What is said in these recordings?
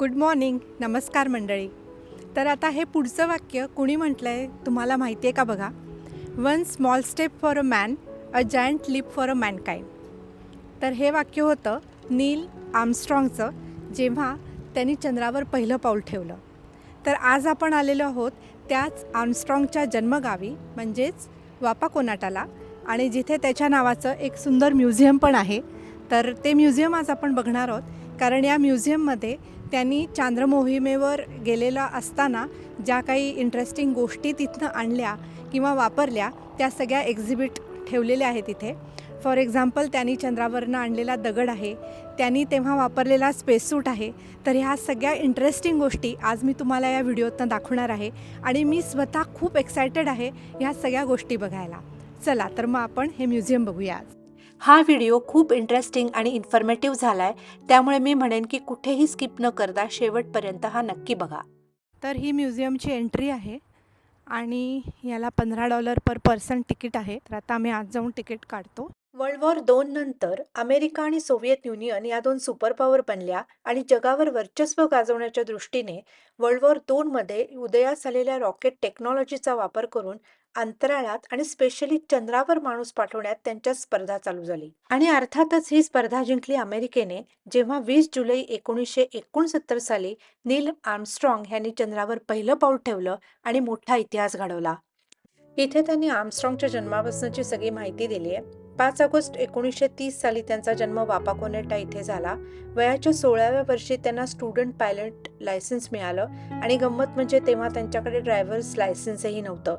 Good morning नमस्कार मंडळी. तर आता हे पुढचं वाक्य कुणी म्हटलं आहे तुम्हाला माहिती आहे का बघा? One small step for a man a giant leap for a mankind तर हे वाक्य होतं नील आर्मस्ट्रॉंगचं जेव्हा त्यांनी चंद्रावर पहिलं पाऊल ठेवलं. तर आज आपण आलेलो आहोत त्याच आर्मस्ट्रॉंगच्या जन्मगावी म्हणजेच वापाकोनाटाला आणि जिथे त्याच्या नावाचं एक सुंदर म्युझियम पण आहे. तर ते म्युझियम आज आपण बघणार आहोत. कारण या म्युझियममध्ये त्यांनी चांद्र मोहिमेवर गेलेला असताना ज्या काही इंटरेस्टिंग गोष्टी तिथनं आणल्या किंवा वापरल्या त्या सगळ्या एक्झिबिट ठेवलेल्या आहेत इथे. फॉर एक्झाम्पल त्यांनी चंद्रावरनं आणलेला दगड आहे त्यांनी तेव्हा वापरलेला स्पेससूट आहे. तर ह्या सगळ्या इंटरेस्टिंग गोष्टी आज मी तुम्हाला या व्हिडिओतनं दाखवणार आहे. आणि मी स्वतः खूप एक्सायटेड आहे ह्या सगळ्या गोष्टी बघायला. चला तर मग आपण हे म्युझियम बघूया आज. हा व्हिडिओ खूप इंटरेस्टिंग आणि इन्फॉर्मेटिव्ह झाला आहे त्यामुळे मी म्हणेन की कुठेही स्किप न करता शेवटपर्यंत हा नक्की बघा. तर ही म्युझियमची एंट्री आहे आणि याला पंधरा डॉलर पर पर्सन तिकीट आहे. तर आता आम्ही आज जाऊन तिकीट काढतो. वर्ल्ड वॉर दोन नंतर अमेरिका आणि सोव्हिएत युनियन या दोन सुपर पॉवर बनल्या आणि जगावर वर्चस्व गाजवण्याच्या दृष्टीने वर्ल्ड वॉर दोनमध्ये उदयास आलेल्या रॉकेट टेक्नॉलॉजीचा वापर करून अंतराळात आणि स्पेशली चंद्रावर माणूस पाठवण्यात त्यांच्या स्पर्धा चालू झाली. आणि अर्थातच ही स्पर्धा जिंकली अमेरिकेने जेव्हा वीस जुलै एकोणीसशे एकोणसत्तर साली नील आर्मस्ट्रॉंग यांनी चंद्रावर पहिलं पाऊल ठेवलं आणि मोठा इतिहास घडवला. इथे त्यांनी आर्मस्ट्रॉंगच्या जन्मापासूनची सगळी माहिती दिली आहे. पाच ऑगस्ट एकोणीसशे तीस साली त्यांचा जन्म वापाकोनेटा इथे झाला. वयाच्या सोळाव्या वर्षी त्यांना स्टुडंट पायलट लायसन्स मिळालं आणि गंमत म्हणजे तेव्हा त्यांच्याकडे ड्रायव्हर्स लायसन्सही नव्हतं.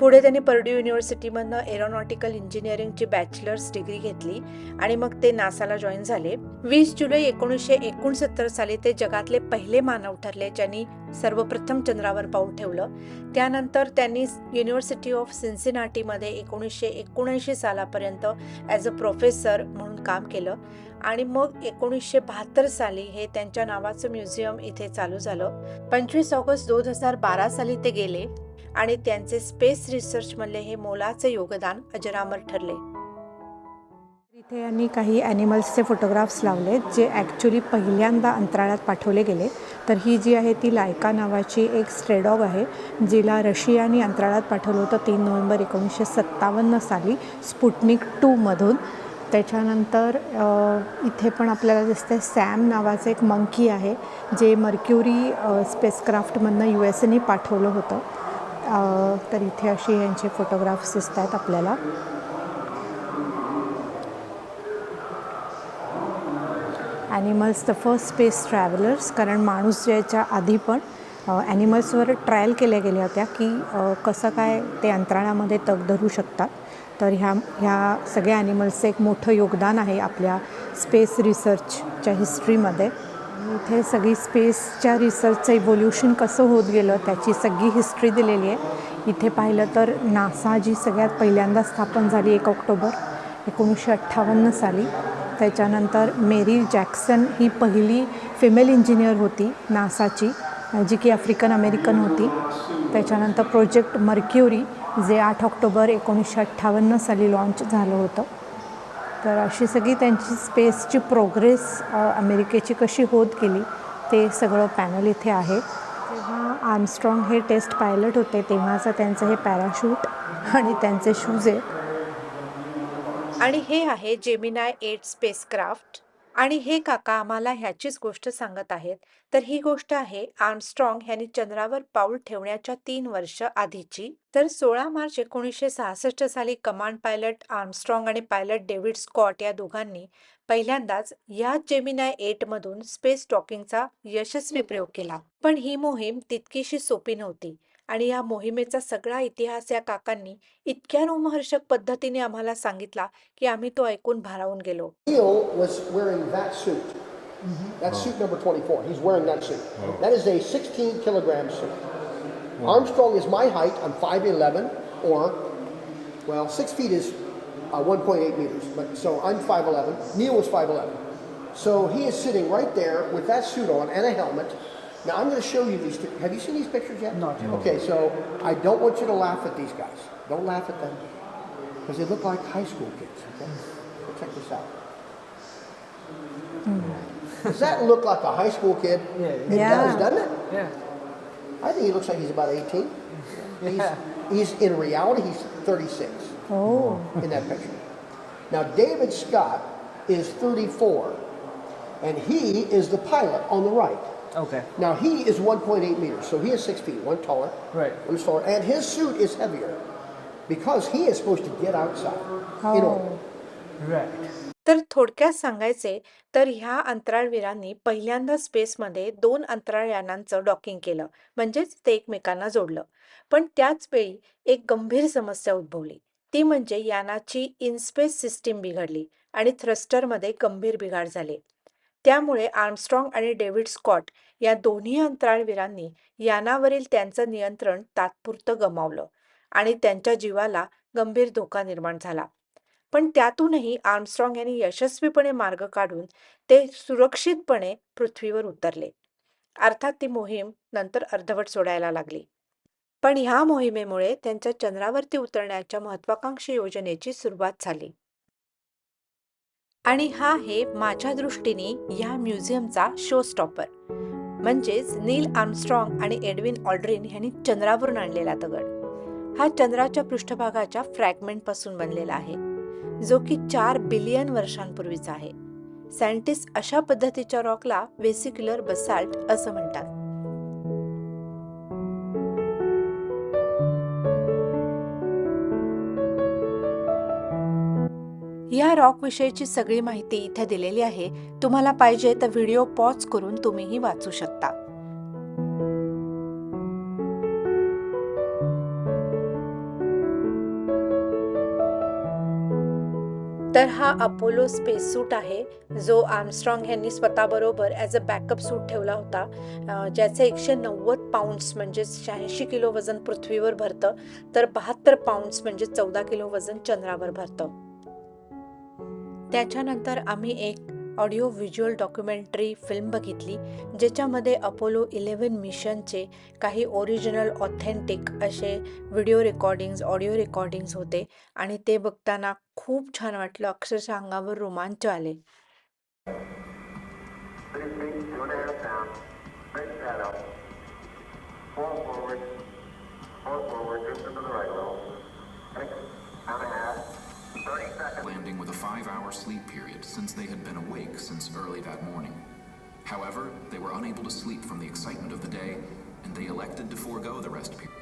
पुढे त्यांनी पर्ड्यू युनिव्हर्सिटीमधनं एरोनॉटिकल इंजिनिअरिंगची बॅचलर्स डिग्री घेतली आणि मग ते नासाला जॉईन झाले. वीस जुलै एकोणीसशे एकोणसत्तर साली ते जगातले पहिले मानव ठरले ज्यांनी सर्वप्रथम चंद्रावर पाऊल ठेवलं. त्यानंतर त्यांनी युनिव्हर्सिटी ऑफ सिन्सिनाटीमध्ये एकोणीसशे एकोणऐंशी सालापर्यंत ॲज अ प्रोफेसर म्हणून काम केलं आणि मग एकोणीसशे बहात्तर साली हे त्यांच्या नावाचं म्युझियम इथे चालू झालं. पंचवीस ऑगस्ट दोन हजार बारा साली ते गेले. आणि त्यांचे स्पेस रिसर्चमधले हे मोलाचे योगदान अजरामर ठरले. इथे यांनी काही ॲनिमल्सचे फोटोग्राफ्स लावले जे ॲक्च्युली पहिल्यांदा अंतराळात पाठवले गेले. तर ही जी आहे ती लायका नावाची एक स्ट्रेडॉग आहे जिला रशियाने अंतराळात पाठवलं होतं तीन नोव्हेंबर एकोणीसशे सत्तावन्न साली स्पुटनिक टूमधून त्याच्यानंतर इथे पण आपल्याला दिसतंय सॅम नावाचं एक मंकी आहे जे मर्क्युरी स्पेसक्राफ्टमधनं यू एस एने पाठवलं होतं. तर इथे असे यांचे फोटोग्राफ्स दिसत आहेत आपल्याला. Animals the first space travellers कारण माणूस ज्याच्या आधी पण ॲनिमल्सवर ट्रायल केल्या गेल्या होत्या की कसं काय ते अंतराळामध्ये तग धरू शकतात. तर ह्या ह्या सगळ्या ॲनिमल्सचं एक मोठं योगदान आहे आपल्या स्पेस रिसर्चच्या हिस्ट्रीमध्ये इथे सगळी स्पेसच्या रिसर्चचं इव्होल्युशन कसं होत गेलं त्याची सगळी हिस्ट्री दिलेली आहे. इथे पाहिलं तर नासा जी सगळ्यात पहिल्यांदा स्थापन झाली एक ऑक्टोबर एकोणीसशे अठ्ठावन्न साली. त्याच्यानंतर मेरी जॅक्सन ही पहिली फिमेल इंजिनियर होती नासाची जी की आफ्रिकन अमेरिकन होती. त्याच्यानंतर प्रोजेक्ट मर्क्युरी जे आठ ऑक्टोबर एकोणीसशे अठ्ठावन्न साली लॉन्च झालं होतं. तर अशी सगळी त्यांची स्पेसची प्रोग्रेस अमेरिकेची कशी होत गेली ते सगळं पॅनल इथे आहे. जेव्हा आर्मस्ट्रॉंग हे टेस्ट पायलट होते तेव्हाचं त्यांचं हे पॅराशूट आणि त्यांचे शूज आहे आणि हे आहे जेमिनाय एट स्पेसक्राफ्ट आणि हे काका आम्हाला ह्याचीच गोष्ट सांगत आहेत. तर ही गोष्ट आहे आर्मस्ट्रॉंग यांनी चंद्रावर पाऊल ठेवण्याच्या तीन वर्ष आधीची. तर सोळा मार्च एकोणीसशे सहासष्ट साली कमांड पायलट आर्मस्ट्रॉंग आणि पायलट डेव्हिड स्कॉट या दोघांनी पहिल्यांदाच या जेमिनाय एट मधून स्पेस टॉकिंगचा यशस्वी प्रयोग केला. पण ही मोहीम तितकीशी सोपी नव्हती. आणि या मोहिमेचा सगळा इतिहास या काकांनी इतक्या रोमहर्षक पद्धतीने आम्हाला सांगितला की आम्ही तो ऐकून भारावून गेलो. That's suit number 24. He's wearing that suit. That is a 16 kilogram suit. Armstrong is my height. I'm 5'11, or, well, six feet is uh, 1.8 meters. But so I'm 5'11. Neil was 5'11. So he is sitting right there with that suit on and a helmet. Now I'm going to show you these. Two. Have you seen these pictures yet? Not yet. Okay, so I don't want you to laugh at these guys. Don't laugh at them because they look like high school kids. Okay, so check this out. Hmm. Does that look like a high school kid? Yeah. It Yeah. does, doesn't it? Yeah. I think he looks like he's about 18. He's, Yeah. he's in reality, he's 36 हो in that picture. Now, David Scott is 34, and he is the pilot on the right. Okay. Now, he is 1.8 meters, so he is six feet, one taller, Right. one taller, and his suit is heavier because he is supposed to get outside in order. Right. तर थोडक्यात सांगायचे तर ह्या अंतराळवीरांनी पहिल्यांदा स्पेसमध्ये दोन अंतराळयानांचं docking केलं म्हणजेच ते एकमेकांना जोडलं पण त्याच वेळी एक गंभीर समस्या उद्भवली ती म्हणजे यानाची इनस्पेस सिस्टीम बिघडली आणि थ्रस्टरमध्ये गंभीर बिघाड झाले त्यामुळे आर्मस्ट्रॉंग आणि डेव्हिड स्कॉट या दोन्ही अंतराळवीरांनी यानावरील त्यांचं नियंत्रण तात्पुरतं गमावलं आणि त्यांच्या जीवाला गंभीर धोका निर्माण झाला. पण त्यातूनही आर्मस्ट्रॉंग यांनी यशस्वीपणे मार्ग काढून ते सुरक्षितपणे पृथ्वीवर उतरले. अर्थात ती मोहीम नंतर अर्धवट सोडायला लागली. पण ह्या मोहिमेमुळे त्यांच्या चंद्रावरती उतरण्याच्या महत्वाकांक्षी योजनेची सुरुवात झाली. आणि हा आहे माझ्या दृष्टीने या म्युझियमचा शो स्टॉपर म्हणजेच नील आर्मस्ट्रॉंग आणि एडविन ऑल्ड्रिन यांनी चंद्रावरून आणलेला दगड हा चंद्राच्या पृष्ठभागाच्या फ्रॅगमेंटपासून बनलेला आहे जो की चार बिलियन वर्षांपूर्वीचा आहे. सायंटिस्ट अशा पद्धतीच्या रॉकला वेसिक्युलर बसाल्ट असं म्हणतात. या रॉक विषयीची सगळी माहिती इथे दिलेली आहे. तुम्हाला पाहिजे तर व्हिडिओ पॉज करून तुम्हीही वाचू शकता. तर हा अपोलो स्पेस सूट आहे जो आर्मस्ट्रॉंग यांनी स्वतःबरोबर ॲज अ बॅकअप सूट ठेवला होता. ज्याचे एकशे नव्वद पाऊंड्स म्हणजे शहाऐंशी किलो वजन पृथ्वीवर भरतं तर बहात्तर पाऊंड्स म्हणजे चौदा किलो वजन चंद्रावर भरतं. त्याच्यानंतर आम्ही एक ऑडिओ व्हिज्युअल डॉक्युमेंटरी फिल्म बघितली ज्याच्यामध्ये अपोलो इलेवन मिशनचे काही ओरिजिनल ऑथेंटिक असे व्हिडिओ रेकॉर्डिंग्स ऑडिओ रेकॉर्डिंग्स होते आणि ते बघताना खूप छान वाटलं अक्षरशः अंगावर रोमांच आले. Landing with a five hour sleep period since they had been awake since early that morning. However, they were unable to sleep from the excitement of the day, and they elected to forego the rest period.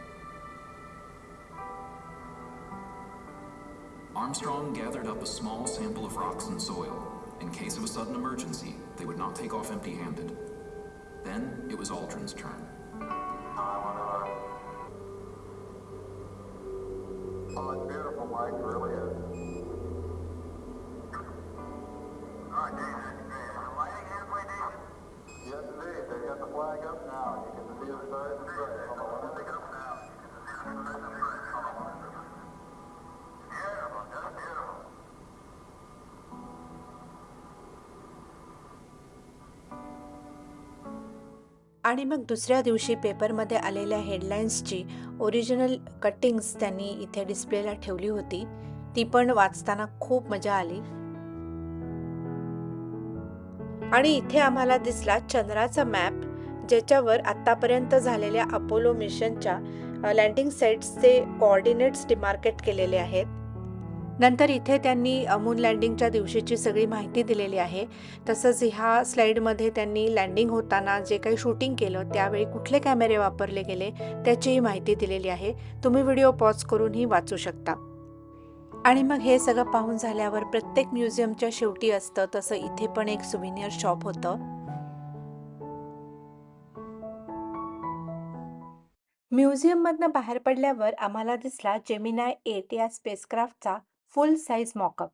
Armstrong gathered up a small sample of rocks and soil. In case of a sudden emergency, they would not take off empty handed. Then it was Aldrin's turn. Oh, it's beautiful, Mike, really is. आणि मग दुसऱ्या दिवशी पेपरमध्ये आलेल्या हेडलाईन्सची original cuttings त्यांनी इथे डिस्प्लेला ठेवली होती. ती पण वाचताना खूप मजा आली. आणि इथे आम्हाला दिसला चंद्राचा मॅप ज्याच्यावर आतापर्यंत झालेल्या अपोलो मिशनच्या लँडिंग साईट्सचे कोऑर्डिनेट्स डिमार्केट केलेले आहेत. नंतर इथे त्यांनी मून लँडिंगच्या दिवशीची सगळी माहिती दिलेली आहे. तसंच ह्या स्लाईडमध्ये त्यांनी लँडिंग होताना जे काही शूटिंग केलं त्यावेळी कुठले कॅमेरे वापरले गेले त्याचीही माहिती दिलेली आहे. तुम्ही व्हिडिओ पॉज करूनही वाचू शकता. आणि मग हे सगळं पाहून झाल्यावर प्रत्येक म्युझियमच्या शेवटी असतं तसं इथे पण एक सुविनियर शॉप होतं. म्युझियममधनं बाहेर पडल्यावर आम्हाला दिसला जेमिनाय एट या स्पेसक्राफ्टचा फुल साईज मॉकअप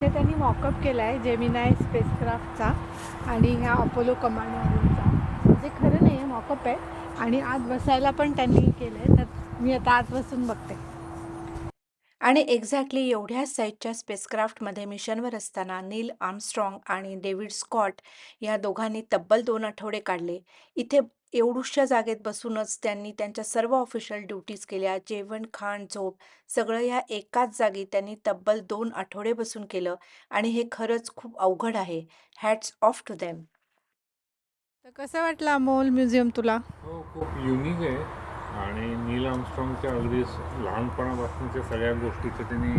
ते त्यांनी मॉकअप केला आहे जेमिनाय स्पेसक्राफ्टचा आणि ह्या अपोलो कमांड मॉड्यूलचा जे खरं नाही आहे मॉकअप आहे. आणि आत बसायला पण त्यांनी केलं आहे तर मी आता आत बसून बघते. आणि एक्झॅक्टली एवढ्याच साईजच्या स्पेसक्राफ्टमध्ये मिशनवर असताना नील आर्मस्ट्रॉंग आणि डेव्हिड स्कॉट या दोघांनी तब्बल दोन आठवडे काढले. इथे एवढूशा जागेत बसूनच त्यांनी त्यांच्या सर्व ऑफिशियल ड्युटीज केल्या. जेवण खाण झोप सगळं या एकाच जागी त्यांनी तब्बल दोन आठवडे बसून केलं आणि हे खरंच खूप अवघड आहे. Hats off to them. तर कसं वाटलं अमोल म्युझियम तुला? हो खूप युनिक आहे. आणि नील आमस्ट्रॉंगच्या अगदी लहानपणापासूनच्या सगळ्या गोष्टी त्यांनी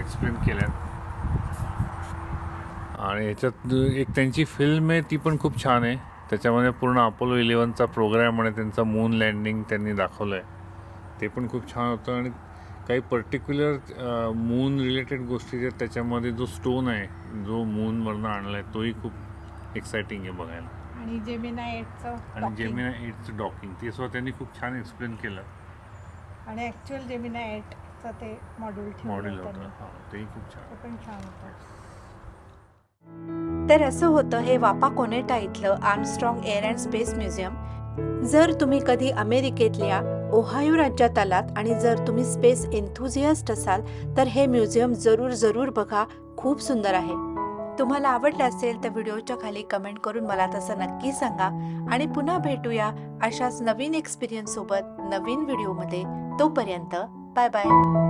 एक्सप्लेन केल्यात. आणि याच्यात एक त्यांची फिल्म आहे ती पण खूप छान आहे. त्याच्यामध्ये पूर्ण अपोलो इलेवनचा प्रोग्राम आणि त्यांचा मून लँडिंग त्यांनी दाखवलं आहे ते पण खूप छान होतं आणि काही पर्टिक्युलर मून रिलेटेड गोष्टी आहेत त्याच्यामध्ये जो स्टोन आहे जो मूनवरनं आणला आहे तोही खूप एक्सायटिंग आहे बघायला. आणि जेमिना एटचं आणि जेमिना एटचं डॉकिंग ते सुद्धा त्यांनी खूप छान एक्सप्लेन केलं. आणि ॲक्च्युअल जेमिना एटचं ते मॉड्यूल मॉडेल होतं. हां तेही खूप छान. पण छान होतं. तर असं होतं हे वापा कोनेटा इथलं Armstrong air and space museum जर तुम्ही कधी अमेरिकेतल्या ओहायो राज्यात आलात आणि जर तुम्ही स्पेस एन्थुझियास्ट असाल तर हे म्युझियम जरूर जरूर बघा. खूप सुंदर आहे. तुम्हाला आवडलं असेल तर व्हिडिओच्या खाली कमेंट करून मला तसं नक्की सांगा. आणि पुन्हा भेटूया अशाच नवीन एक्सपिरियन्स सोबत नवीन व्हिडिओमध्ये तोपर्यंत बाय बाय